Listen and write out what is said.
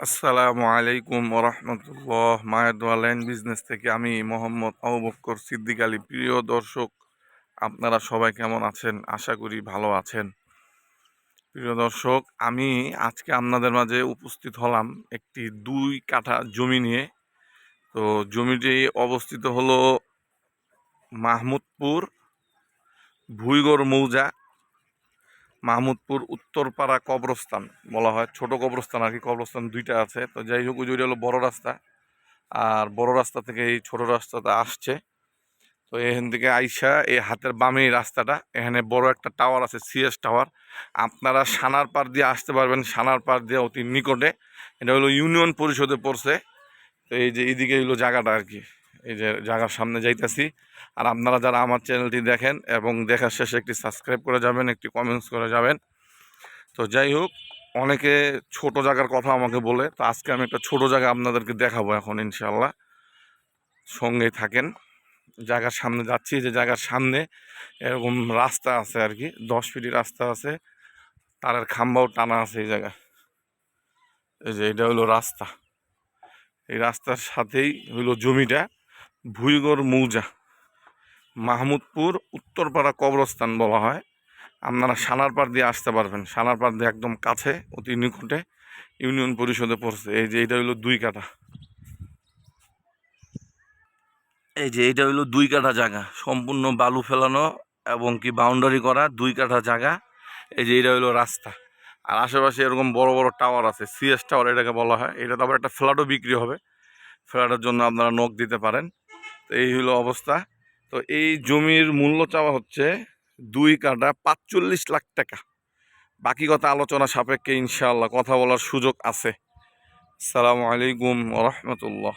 আসসালামু আলাইকুম রহমতুল্লাহ মায়ের ল্যান্ড বিজনেস থেকে আমি মোহাম্মদ আবুবক্কর সিদ্দিক আলী। প্রিয় দর্শক, আপনারা সবাই কেমন আছেন? আশা করি ভালো আছেন। প্রিয় দর্শক, আমি আজকে আপনাদের মাঝে উপস্থিত হলাম একটি দুই কাঠা জমি নিয়ে। তো জমিটি অবস্থিত হলো মাহমুদপুর ভুইগড় মৌজা। মাহমুদপুর উত্তরপাড়া কবরস্থান বলা হয়। ছোট কবরস্থান আর কি, কবরস্থান দুইটা আছে। তো যাই হোক, ওই হলো বড় রাস্তা। আর বড় রাস্তা থেকে এই ছোট রাস্তাটা আসছে। তো এখান থেকে আইসা এই হাতের বামে রাস্তাটা। এখানে বড় একটা টাওয়ার আছে, সিএস টাওয়ার। আপনারা সানার পার দিয়ে আসতে পারবেন। সানার পার দিয়ে অতি নিকটে। এটা হলো ইউনিয়ন পরিষদে পড়ছে। তো এই যে এইদিকে হলো জায়গাটা আর কি। এই যে জায়গার সামনে যাইতেছি। আর আপনারা যারা আমার চ্যানেলটি দেখেন এবং দেখার শেষে একটি সাবস্ক্রাইব করে যাবেন, একটি কমেন্টস করে যাবেন। তো যাই হোক, অনেকে ছোট জায়গার কথা আমাকে বলে, তো আজকে আমি একটা ছোট জায়গা আপনাদেরকে দেখাবো এখন ইনশাল্লাহ সঙ্গেই থাকেন। জায়গার সামনে যাচ্ছি, যে জায়গার সামনে এরকম রাস্তা আছে আর কি, দশ ফিটি রাস্তা আছে। তারের খাম্বাও টানা আছে এই জায়গায়। এই যে এটা হলো রাস্তা। এই রাস্তার সাথেই হইল জমিটা। ভুইগড় মৌজা। মাহমুদপুর উত্তরপাড়া কবরস্থান বলা হয়। আপনারা সানারপাড় দিয়ে আসতে পারবেন। সানারপাড় দিয়ে একদম কাছে, অতি নিকটে ইউনিয়ন পরিষদে পড়ছে। এই যে এটা হইল দুই কাঠা। এই যে এটা হইল দুই কাঠা জায়গা। সম্পূর্ণ বালু ফেলানো এবং কি বাউন্ডারি করা দুই কাঠা জায়গা। এই যে এটা হইল রাস্তা। আর আশেপাশে এরকম বড় বড় টাওয়ার আছে। সিএস টাওয়ার এটাকে বলা হয়। এটা তো আবার একটা ফ্ল্যাটও বিক্রি হবে। ফ্ল্যাটের জন্য আপনারা নখ দিতে পারেন। তো এই হলো অবস্থা। তো এই জমির মূল্য চাওয়া হচ্ছে দুই কাটা পাঁচচল্লিশ লাখ টাকা। বাকি কথা আলোচনা সাপেক্ষে ইনশাল্লাহ কথা বলার সুযোগ আছে। আসসালামু আলাইকুম রহমতুল্লাহ।